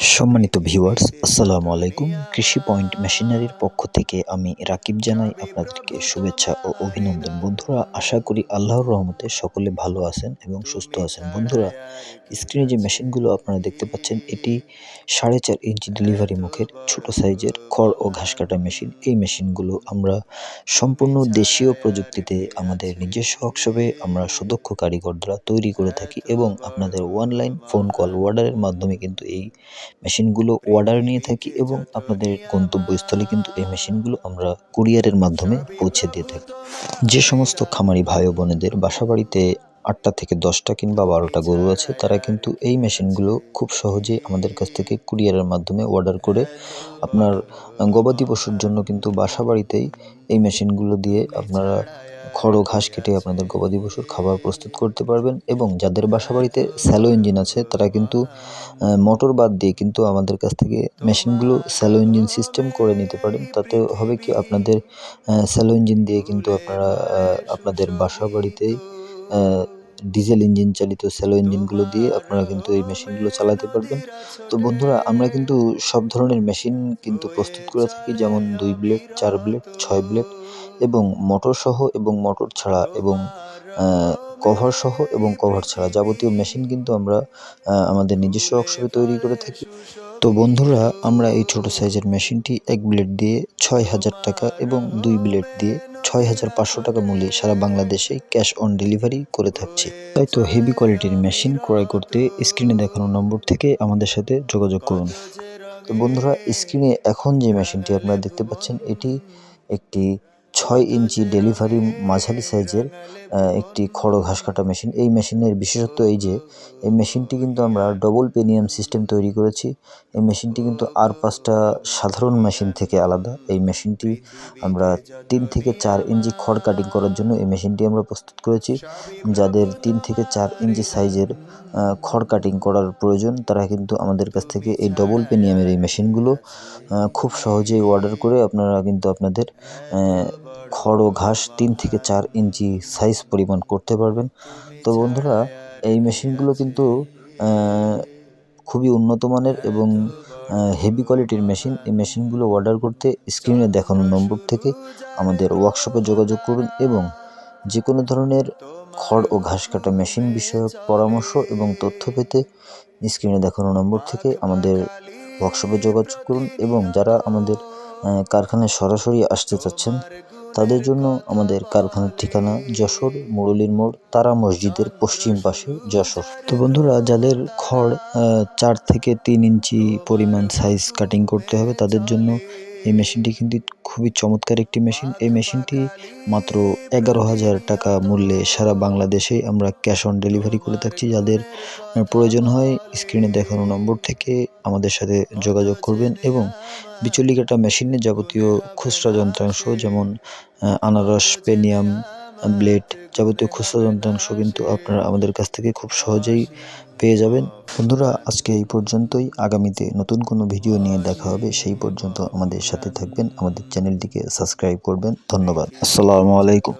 সম্মানিত ভিউয়ার্স আসসালামু আলাইকুম। কৃষি পয়েন্ট মেশিনারির পক্ষ থেকে আমি রাকিব জানাই আপনাদেরকে শুভেচ্ছা ও অভিনন্দন। বন্ধুরা, আশা করি আল্লাহর রহমতে সকলে ভালো আছেন এবং সুস্থ আছেন। বন্ধুরা স্ক্রিনে যে মেশিনগুলো আপনারা দেখতে পাচ্ছেন, এটি সাড়ে চার ইঞ্চি ডেলিভারি মুখের, ছোট সাইজের খড় ও ঘাস কাটা মেশিন। এই মেশিনগুলো আমরা সম্পূর্ণ দেশীয় প্রযুক্তিতে আমাদের নিজস্ব ওয়ার্কশপে আমরা সুদক্ষ কারিগর দ্বারা তৈরি করে থাকি এবং আপনাদের অনলাইন ফোন কল অর্ডারের মাধ্যমে কিন্তু এই মেশিনগুলো অর্ডার নিয়ে থাকি এবং আপনাদের গন্তব্যস্থলে কিন্তু এই মেশিনগুলো আমরা কুরিয়ারের মাধ্যমে পৌঁছে দিয়ে থাকি। যে সমস্ত খামারি ভাই বোনেদের বাসা বাড়িতে আটটা থেকে দশটা কিংবা বারোটা গরু আছে, তারা কিন্তু এই মেশিনগুলো খুব সহজেই আমাদের কাছ থেকে কুরিয়ারের মাধ্যমে অর্ডার করে আপনার গবাদি পশুর জন্য কিন্তু বাসা বাড়িতেই এই মেশিনগুলো দিয়ে আপনারা খড় ঘাস কেটে আপনাদের গবাদি পশুর খাবার প্রস্তুত করতে পারবেন এবং যাদের বাসা বাড়িতে স্যালো ইঞ্জিন আছে, তারা কিন্তু মোটর বাদ দিয়ে কিন্তু আমাদের কাছ থেকে মেশিনগুলো স্যালো ইঞ্জিন সিস্টেম করে নিতে পারেন। তাতে হবে কি আপনাদের স্যালো ইঞ্জিন দিয়ে কিন্তু আপনারা আপনাদের বাসা বাড়িতেই ডিজেল ইঞ্জিন চালিত স্যালো ইঞ্জিনগুলো দিয়ে আপনারা কিন্তু এই মেশিনগুলো চালাতে পারবেন। তো বন্ধুরা, আমরা কিন্তু সব ধরনের মেশিন কিন্তু প্রস্তুত করে থাকি। যেমন দুই ব্লেড, চার ব্লেড, ছয় ব্লেড এবং মোটর সহ এবং মোটর ছাড়া এবং কভার সহ এবং কভার ছাড়া যাবতীয় মেশিন কিন্তু আমরা আমাদের নিজস্ব ওয়ার্কশপে তৈরি করে থাকি। তো বন্ধুরা, আমরা এই ছোট সাইজের মেশিনটি এক ব্লেড দিয়ে ছয় হাজার টাকা এবং দুই ব্লেড দিয়ে ছয় হাজার পাঁচশো টাকা মূল্যে সারা বাংলাদেশে ক্যাশ অন ডেলিভারি করে থাকছি। তাই তো হেভি কোয়ালিটির মেশিন ক্রয় করতে স্ক্রিনে দেখানো নম্বর থেকে আমাদের সাথে যোগাযোগ করুন। তো বন্ধুরা স্ক্রিনে এখন যে মেশিনটি আপনারা দেখতে পাচ্ছেন, এটি একটি ছয় ইঞ্চি ডেলিভারি মাঝারি সাইজের একটি খড় ঘাস কাটা মেশিন। এই মেশিনের বিশেষত্ব এই যে, এই মেশিনটি কিন্তু আমরা ডবল পেনিয়াম সিস্টেম তৈরি করেছি। এই মেশিনটি কিন্তু আর পাঁচটা সাধারণ মেশিন থেকে আলাদা। এই মেশিনটি আমরা তিন থেকে চার ইঞ্চি খড় কাটিং করার জন্য এই মেশিনটি আমরা প্রস্তুত করেছি। যাদের তিন থেকে চার ইঞ্চি সাইজের খড় কাটিং করার প্রয়োজন, তারা কিন্তু আমাদের কাছ থেকে এই ডবল পেনিয়ামের এই মেশিনগুলো খুব সহজেই অর্ডার করে আপনারা কিন্তু আপনাদের খড় ও ঘাস তিন থেকে চার ইঞ্চি সাইজ পরিমাণ করতে পারবেন। তো বন্ধুরা, এই মেশিনগুলো কিন্তু খুবই উন্নত মানের এবং হেভি কোয়ালিটির মেশিন এই মেশিনগুলো অর্ডার করতে স্ক্রিনে দেখানো নম্বর থেকে আমাদের ওয়ার্কশপে যোগাযোগ করুন এবং যে কোনো ধরনের খড় ও ঘাস কাটা মেশিন বিষয়ক পরামর্শ এবং তথ্য পেতে স্ক্রিনে দেখানো নম্বর থেকে আমাদের ওয়ার্কশপে যোগাযোগ করুন এবং যারা আমাদের কারখানায় সরাসরি আসতে চাচ্ছেন তাদের জন্য আমাদের কারখানার ঠিকানা যশোর, মুরলির মোড়, তারা মসজিদের পশ্চিম পাশে যশোর। তো বন্ধুরা, যাদের খড় চার থেকে তিন ইঞ্চি পরিমাণ সাইজ কাটিং করতে হবে, তাদের জন্য এই মেশিনটি কিন্তু খুবই চমৎকার একটি মেশিন। এই মেশিনটি মাত্র এগারো হাজার টাকা মূল্যে সারা বাংলাদেশে আমরা ক্যাশ অন ডেলিভারি করে থাকছি। যাদের প্রয়োজন হয় স্ক্রিনে দেখানো নম্বর থেকে আমাদের সাথে যোগাযোগ করবেন এবং বিচলি কাটা মেশিনের যাবতীয় খুচরা যন্ত্রাংশ যেমন আনারস, পেনিয়াম ব্লেড যাবতীয় খুচরা যন্ত্রাংশ কিন্তু আপনারা আমাদের কাছ থেকে খুব সহজেই পেয়ে যাবেন। বন্ধুরা, আজকে এই পর্যন্তই। আগামীতে নতুন কোনো ভিডিও নিয়ে দেখা হবে। সেই পর্যন্ত আমাদের সাথে থাকবেন। আমাদের চ্যানেলটিকে সাবস্ক্রাইব করবেন। ধন্যবাদ। আসসালামু আলাইকুম।